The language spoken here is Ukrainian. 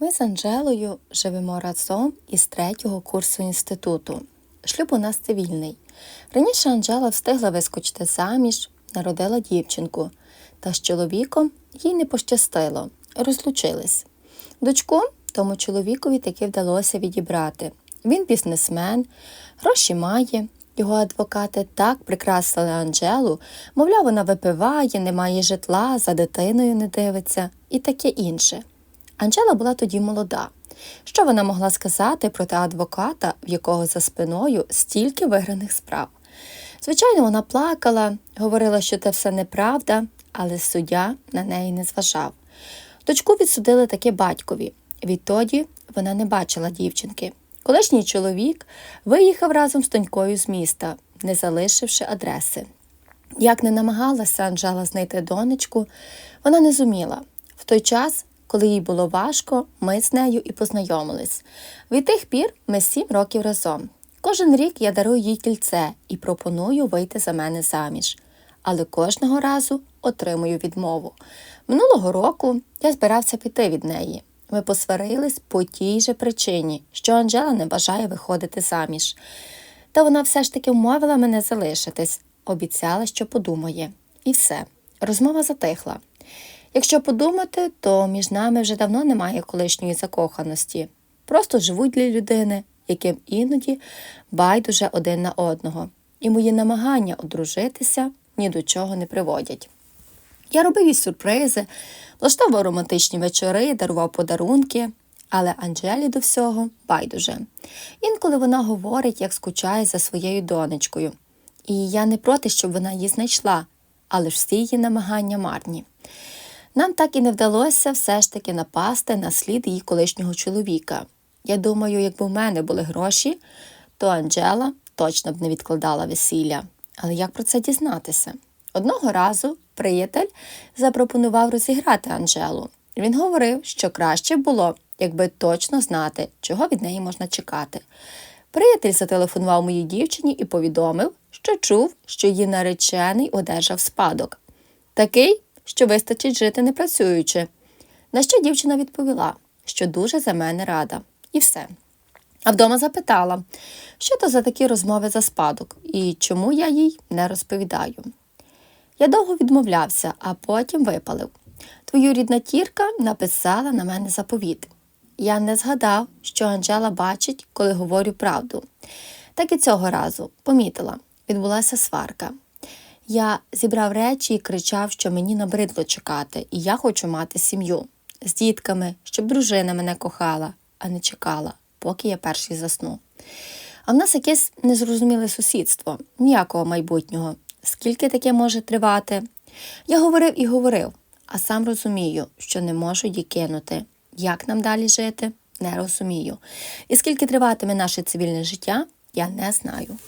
Ми з Анжелою живемо разом із третього курсу інституту. Шлюб у нас цивільний. Раніше Анжела встигла вискочити заміж, народила дівчинку, та з чоловіком їй не пощастило, розлучились. Дочку тому чоловікові таки вдалося відібрати. Він бізнесмен, гроші має. Його адвокати так прикрасили Анжелу, мовляв, вона випиває, не має житла, за дитиною не дивиться і таке інше. Анжела була тоді молода. Що вона могла сказати проти адвоката, в якого за спиною стільки виграних справ? Звичайно, вона плакала, говорила, що це все неправда, але суддя на неї не зважав. Дочку відсудили таки батькові. Відтоді вона не бачила дівчинки. Колишній чоловік виїхав разом з донькою з міста, не залишивши адреси. Як не намагалася Анжела знайти донечку, вона не зуміла. В той час, коли їй було важко, ми з нею і познайомились. Від тих пір ми сім років разом. Кожен рік я дарую їй кільце і пропоную вийти за мене заміж. Але кожного разу отримую відмову. Минулого року я збирався піти від неї. Ми посварились по тій же причині, що Анжела не бажає виходити заміж. Та вона все ж таки вмовила мене залишитись, обіцяла, що подумає. І все, розмова затихла. Якщо подумати, то між нами вже давно немає колишньої закоханості. Просто живуть для людини, яким іноді байдуже один на одного, і мої намагання одружитися ні до чого не приводять. Я робив їй сюрпризи, влаштовував романтичні вечори, дарував подарунки, але Анжелі до всього байдуже. Інколи вона говорить, як скучає за своєю донечкою. І я не проти, щоб вона її знайшла, але ж всі її намагання марні. Нам так і не вдалося все ж таки напасти на слід її колишнього чоловіка. Я думаю, якби в мене були гроші, то Анджела точно б не відкладала весілля. Але як про це дізнатися? Одного разу приятель запропонував розіграти Анжелу. Він говорив, що краще було, якби точно знати, чого від неї можна чекати. Приятель зателефонував моїй дівчині і повідомив, що чув, що її наречений одержав спадок. Такий, що вистачить жити не працюючи. На що дівчина відповіла, що дуже за мене рада. І все. А вдома запитала, що то за такі розмови за спадок і чому я їй не розповідаю. Я довго відмовлявся, а потім випалив. Твою рідна тірка написала на мене заповіт. Я не згадав, що Анжела бачить, коли говорю правду. Так і цього разу помітила, відбулася сварка. Я зібрав речі і кричав, що мені набридло чекати, і я хочу мати сім'ю з дітками, щоб дружина мене кохала, а не чекала, поки я перший засну. А в нас якесь незрозуміле сусідство, ніякого майбутнього. Скільки таке може тривати? Я говорив і говорив, а сам розумію, що не можу її кинути. Як нам далі жити? Не розумію. І скільки триватиме наше цивільне життя, я не знаю.